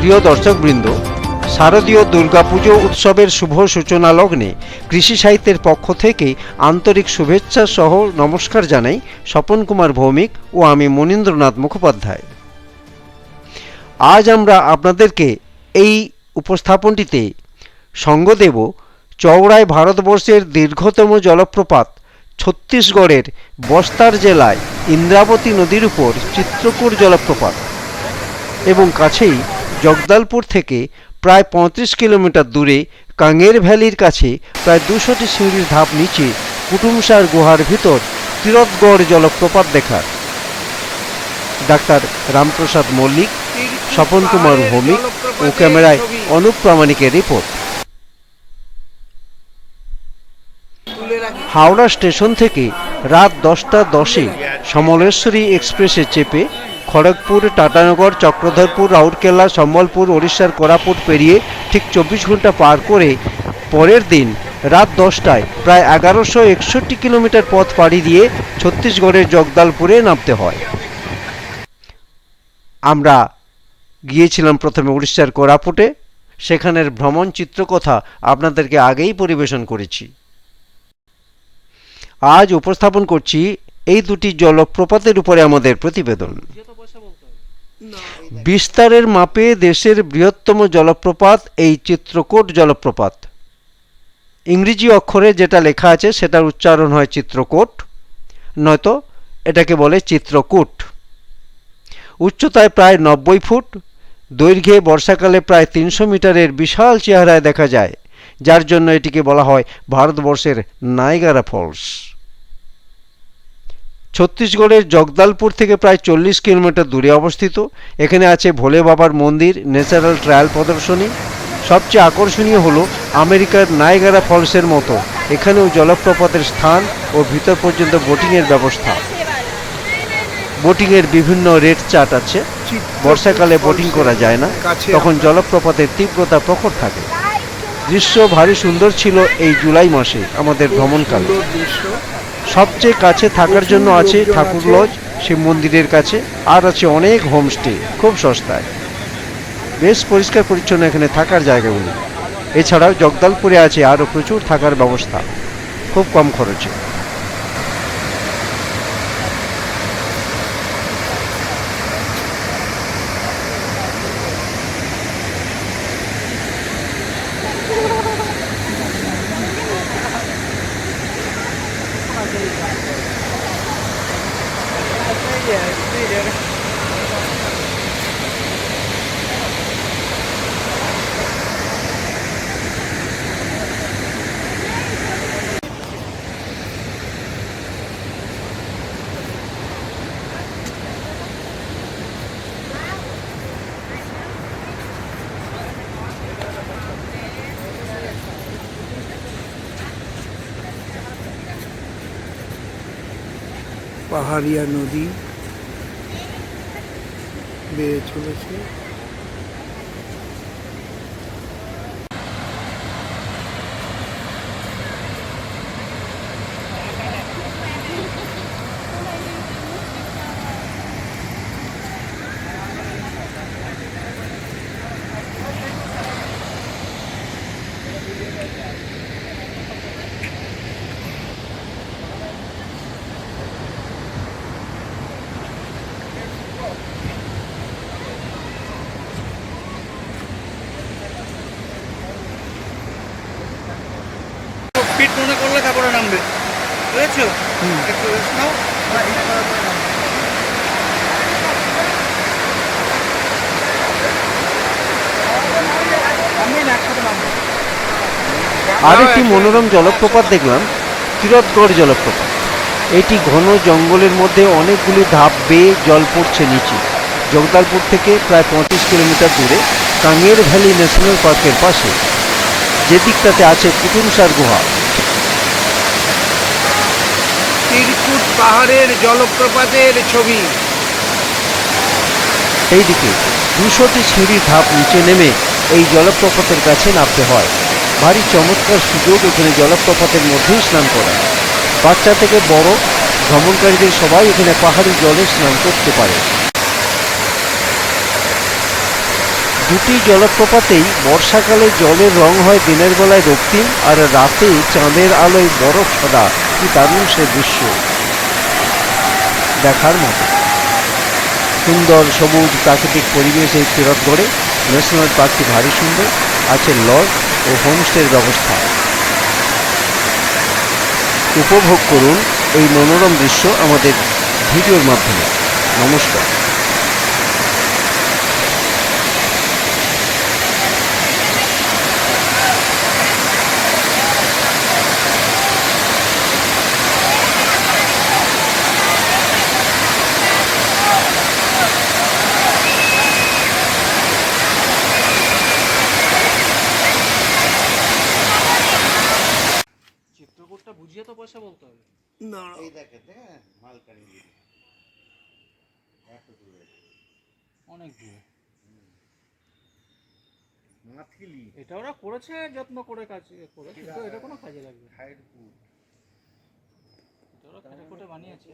প্রিয় দর্শকবৃন্দ, শারদীয় দুর্গাপুজো উৎসবের শুভ সূচনা লগ্নে কৃষি সাহিত্যের পক্ষ থেকে আন্তরিক শুভেচ্ছা সহ নমস্কার জানাই স্বপন কুমার ভৌমিক ও আমি মনীন্দ্রনাথ মুখোপাধ্যায়। আজ আমরা আপনাদেরকে এই উপস্থাপনটিতে সঙ্গ দেব চওড়ায় ভারতবর্ষের দীর্ঘতম জলপ্রপাত ছত্তিশগড়ের বস্তার জেলায় ইন্দ্রাবতী নদীর উপর চিত্রকূট জলপ্রপাত এবং কাছেই জগদালপুর থেকে প্রায় পঁয়ত্রিশ কিলোমিটার দূরে কাঙ্গের ভ্যালির কাছে প্রায় দুশোটি সিঁড়ির ধাপ নিচে কুটুমসার গুহার ভিতর তিরথগড় জলপ্রপাত দেখার ডাক্তার রামপ্রসাদ মল্লিক, স্বপন কুমার ভৌমিক ও ক্যামেরায় অনুপ প্রামাণিকের রিপোর্ট। হাওড়া স্টেশন থেকে রাত দশটা দশে সমলেশ্বরী এক্সপ্রেসে চেপে খড়গপুর, টাটানগর, চক্রধরপুর, রাউরকেলা, সম্বলপুর, ওড়িশার কোরাপুট পেরিয়ে ঠিক চব্বিশ ঘণ্টা পার করে পরের দিন রাত দশটায় প্রায় এগারোশো একষট্টি কিলোমিটার পথ পাড়ি দিয়ে ছত্তিশগড়ের জগদালপুরে নামতে হয়। আমরা গিয়েছিলাম প্রথমে উড়িষ্যার কোরাপুটে। সেখানের ভ্রমণ চিত্রকথা আপনাদেরকে আগেই পরিবেশন করেছি। আজ উপস্থাপন করছি এই দুটি জলপ্রপাতের উপরে আমাদের প্রতিবেদন। বিস্তারের মাপে দেশের বৃহত্তম জলপ্রপাত, এই চিত্রকূট জলপ্রপাত। ইংরেজি অক্ষরে যেটা লেখা আছে, সেটার উচ্চারণ হয় চিত্রকূট, নয়তো এটাকে বলে চিত্রকূট। উচ্চতায় প্রায় নব্বই ফুট, দৈর্ঘ্যে বর্ষাকালে প্রায় তিনশো মিটারের বিশাল চেহারায় দেখা যায়, যার জন্য এটিকে বলা হয় ভারতবর্ষের নাইগারা ফলস। ছত্তিশগড়ের জগদালপুর থেকে প্রায় চল্লিশ কিলোমিটার দূরে অবস্থিত। এখানে আছে ভোলে বাবার মন্দির, ন্যাচারাল ট্রায়াল প্রদর্শনী। সবচেয়ে আকর্ষণীয় হলো আমেরিকার নাইগারা ফলসের মতো। এখানেও জলপ্রপাতের স্থান ও ভিতর পর্যন্ত বোটিংয়ের ব্যবস্থা। বোটিংয়ের বিভিন্ন রেট চার্ট আছে। বর্ষাকালে বোটিং করা যায় না। তখন জলপ্রপাতের তীব্রতা প্রখর থাকে। দৃশ্য ভারী সুন্দর ছিল এই জুলাই মাসে। আমাদের ভ্রমণকালে। সবচেয়ে কাছে থাকার জন্য আছে ঠাকুর লজ শিব মন্দিরের কাছে, আর আছে অনেক হোমস্টে খুব সস্তায়। বেশ পরিষ্কার পরিচ্ছন্ন এখানে থাকার জায়গাগুলি। এছাড়াও জগদালপুরে আছে আরও প্রচুর থাকার ব্যবস্থা, খুব কম খরচে। পাহাড়িয়া নদী বেড়ে চলেছে। ফিট মনে করলে তারপরে নামবে। বুঝেছ? একটু rest নাও। নামবো। আরেকটি মনোরম জলপ্রপাত দেখলাম। তিরথগড় জলপ্রপাত। এটি ঘন জঙ্গলের মধ্যে অনেকগুলি ধাপ বেয়ে জল পড়ছে নিচে। জগদালপুর থেকে প্রায় পঁয়ত্রিশ কিলোমিটার দূরে কাঙ্গের ভ্যালি ন্যাশনাল পার্কের পাশে। যে দিকটাতে আছে কুটুমসার গুহা। পাহাড়ের জলপ্রপাতের ছবি। সেই দিকে দুশোটি সিঁড়ির ধাপ নিচে নেমে এই জলপ্রপাতের কাছে নামতে হয়। ভারী চমৎকার সুযোগ এখানে জলপ্রপাতের মধ্যেই স্নান করা। বাচ্চা থেকে বড়, ভ্রমণকারীদের সবাই এখানে পাহাড়ি জলে স্নান করতে পারে। দুটি জলপ্রপাতেই বর্ষাকালে জলের রং হয় দিনের বেলায় রক্তিম আর রাতে চাঁদের আলোয় বরফ সাদা। কি দারুণ সে দৃশ্য। দেখার মতো। সুন্দর সবুজ প্রাকৃতিক পরিবেশ এই তিরথগড়ে ন্যাশনাল পার্কটি ভারী সুন্দর। আছে লজ ও হোমস্টের ব্যবস্থা। উপভোগ করুন এই মনোরম দৃশ্য আমাদের ভিডিওর মাধ্যমে। নমস্কার। পয়সা বলতে হবে। না। এই অনেক দূরে। মাথিলি। এটা ওরা করেছে যত্ন করে কাজ করে কিন্তু এটা কোনো কাজে লাগবে। এটা ওরা কেটে কোটে বানিয়েছে।